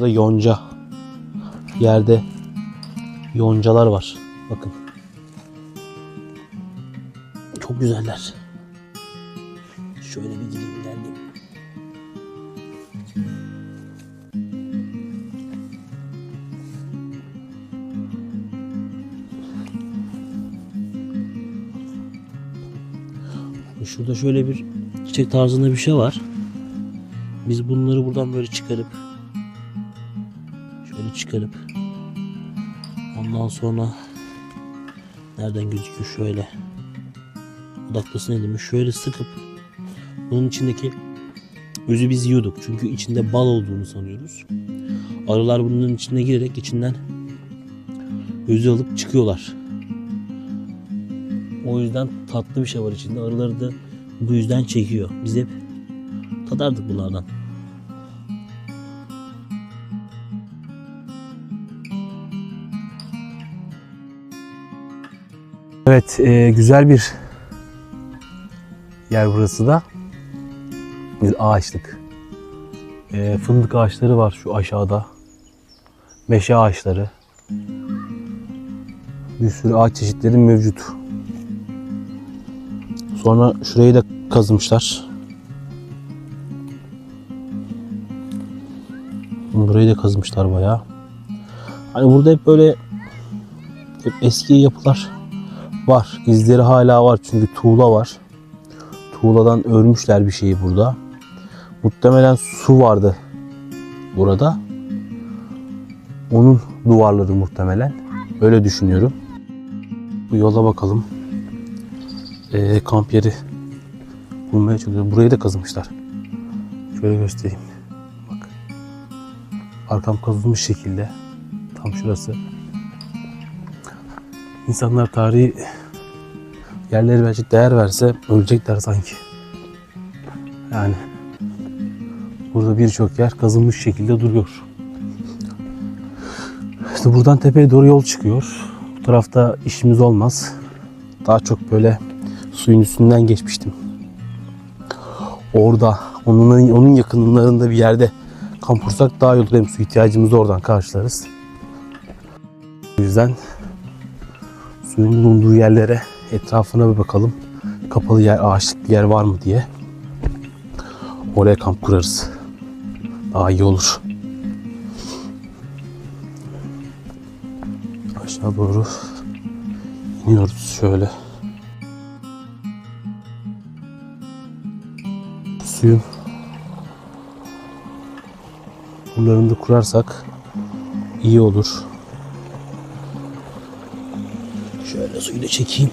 Burada da yonca. Yerde yoncalar var. Bakın. Çok güzeller. Şöyle bir gideyim ilerleyeyim. Şurada şöyle bir çiçek tarzında bir şey var. Biz bunları buradan böyle çıkarıp şöyle çıkarıp ondan sonra nereden gözüküyor şöyle odaklasın elimi şöyle sıkıp bunun içindeki özü biz yiyorduk. Çünkü içinde bal olduğunu sanıyoruz. Arılar bunun içine girerek içinden özü alıp çıkıyorlar. O yüzden tatlı bir şey var içinde. Arıları da bu yüzden çekiyor. Biz hep tadardık bunlardan. Evet, e, güzel bir yer burası da. Bir ağaçlık. E, fındık ağaçları var şu aşağıda. Meşe ağaçları. Bir sürü ağaç çeşitleri mevcut. Sonra şurayı da kazmışlar. Burayı da kazmışlar bayağı. Hani burada hep böyle hep eski yapılar var. İzleri hala var çünkü tuğla var. Tuğladan örmüşler bir şeyi burada. Muhtemelen su vardı burada. Onun duvarları muhtemelen. Öyle düşünüyorum. Bu yola bakalım. Ee, kamp yeri bulmaya çalışıyorum. Burayı da kazımışlar. Şöyle göstereyim. Bak. Arkam kazılmış şekilde. Tam şurası. İnsanlar tarihi yerleri belki değer verse ölecekler sanki. Yani burada birçok yer kazılmış şekilde duruyor. İşte buradan tepeye doğru yol çıkıyor. Bu tarafta işimiz olmaz. Daha çok böyle suyun üstünden geçmiştim. Orada onun onun yakınlarında bir yerde kamp kursak daha iyi olur. Hem su ihtiyacımızı oradan karşılarız. O yüzden suyun bulunduğu yerlere etrafına bir bakalım. Kapalı yer, ağaçlık bir yer var mı diye. Oraya kamp kurarız. Daha iyi olur. Aşağı doğru iniyoruz şöyle. Suyun buralarını da kurarsak iyi olur. Şöyle suyu da çekeyim.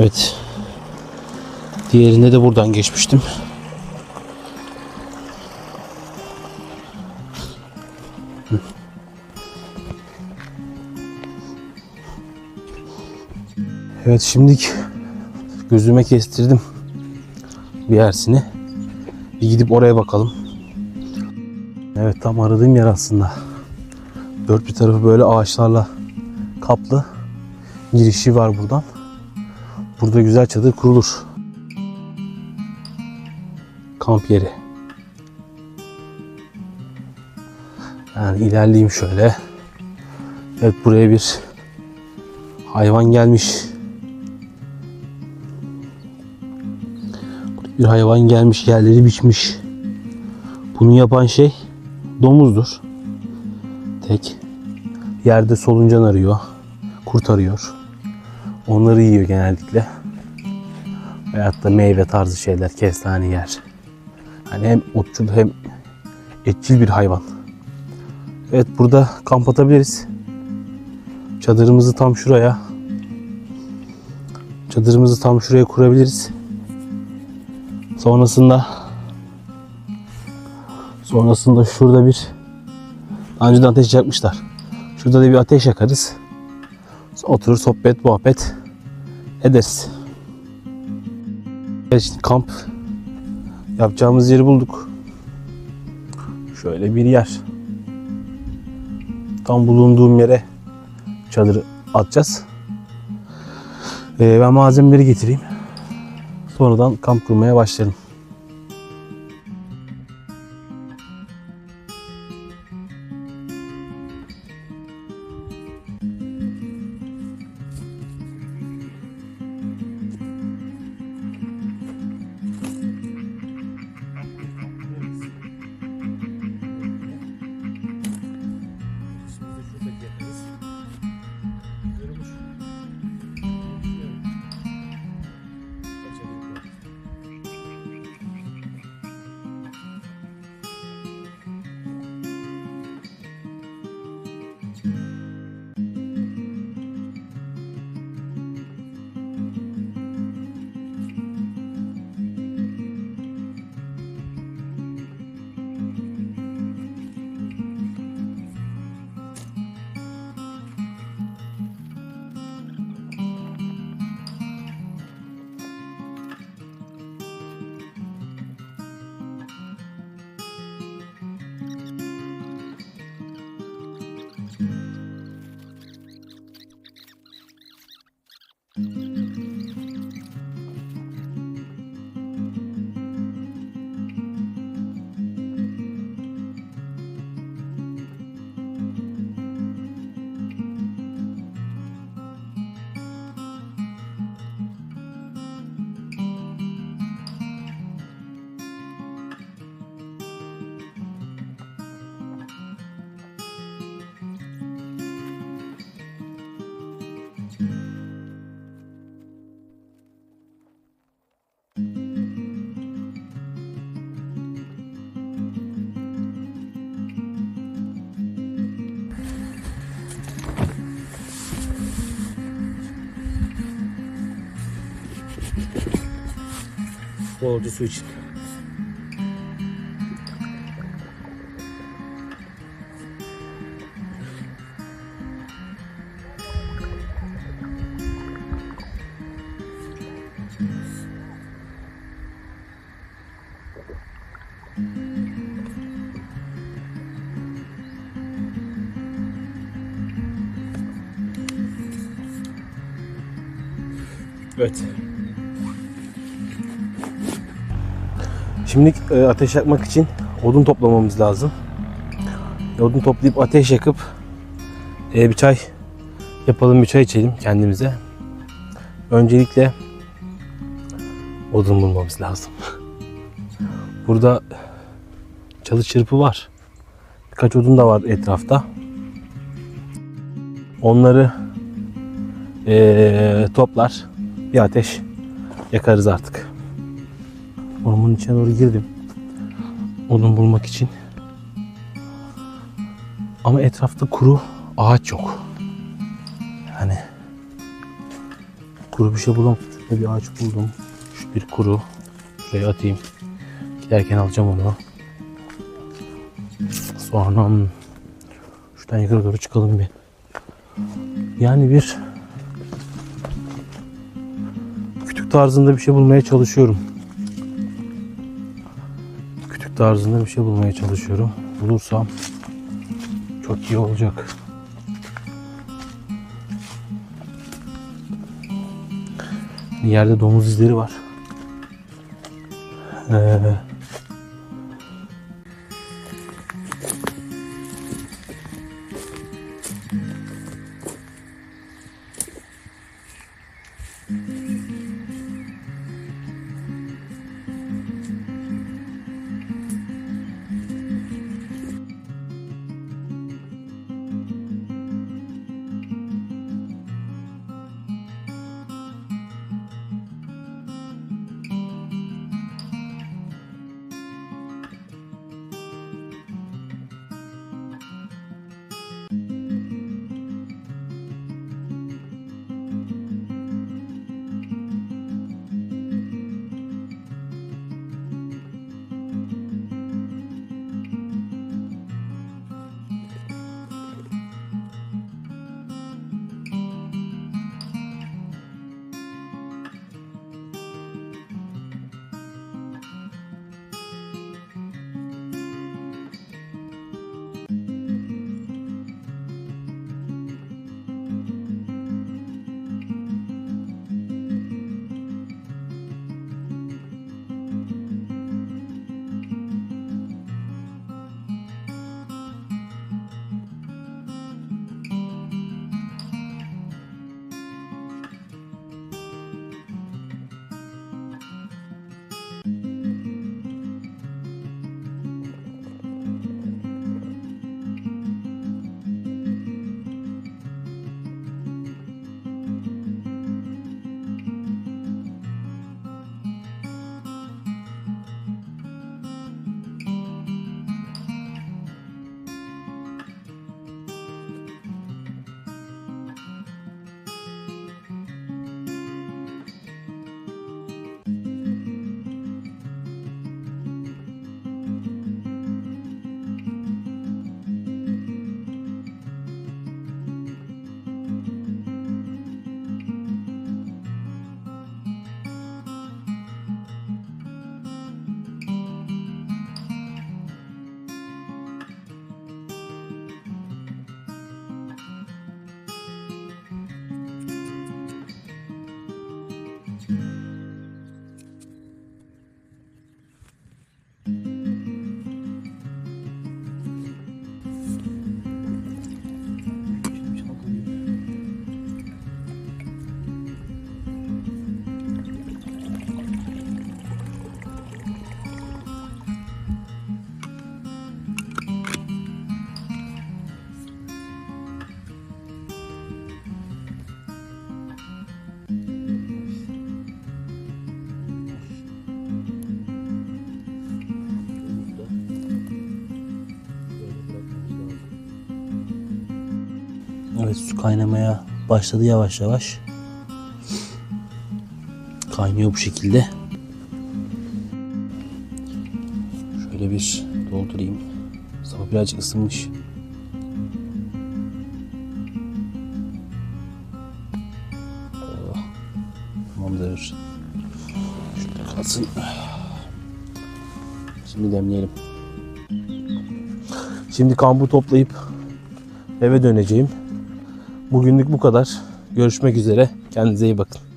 Evet. Diğerinde de buradan geçmiştim. Evet şimdilik gözüme kestirdim bir yersini. Bir gidip oraya bakalım. Evet tam aradığım yer aslında. Dört bir tarafı böyle ağaçlarla kaplı. Girişi var buradan. Burada güzel çadır kurulur. Kamp yeri. Yani ilerleyeyim şöyle. Evet buraya bir hayvan gelmiş. Bir hayvan gelmiş yerleri biçmiş. Bunu yapan şey domuzdur. Tek. Yerde soluncan arıyor. Kurt arıyor. Onları yiyor genellikle. Veyahut da meyve tarzı şeyler, kestane yer. Hani hem otçul hem etçil bir hayvan. Evet burada kamp atabiliriz. Çadırımızı tam şuraya çadırımızı tam şuraya kurabiliriz. Sonrasında sonrasında şurada bir daha önceden ateş yakmışlar. Şurada da bir ateş yakarız. Oturur sohbet muhabbet ederiz. Evet şimdi kamp yapacağımız yeri bulduk. Şöyle bir yer. Tam bulunduğum yere çadırı atacağız. Ee, ben malzemeleri getireyim. Sonradan kamp kurmaya başlarım. Bolca su için. Evet. Şimdi e, ateş yakmak için odun toplamamız lazım. Odun toplayıp ateş yakıp e, bir çay yapalım, bir çay içelim kendimize. Öncelikle odun bulmamız lazım. Burada çalı çırpı var. Birkaç odun da var etrafta. Onları e, toplar, bir ateş yakarız artık. Ormanın içine doğru girdim. Odun bulmak için. Ama etrafta kuru ağaç yok. Yani kuru bir şey bulamadım. Şurada bir ağaç buldum. Şu bir kuru. Şuraya atayım. Giderken alacağım onu. Sonra hmm, şuradan yukarı doğru çıkalım bir. Yani bir kütük tarzında bir şey bulmaya çalışıyorum tarzında bir şey bulmaya çalışıyorum. Bulursam çok iyi olacak. Yerde domuz izleri var. Ee, Evet su kaynamaya başladı yavaş yavaş. Kaynıyor bu şekilde. Şöyle bir doldurayım. Sabah birazcık ısınmış. Oh, Tamamdır. Şöyle kalsın. Şimdi demleyelim. Şimdi kambu toplayıp eve döneceğim. Bugünlük bu kadar. Görüşmek üzere. Kendinize iyi bakın.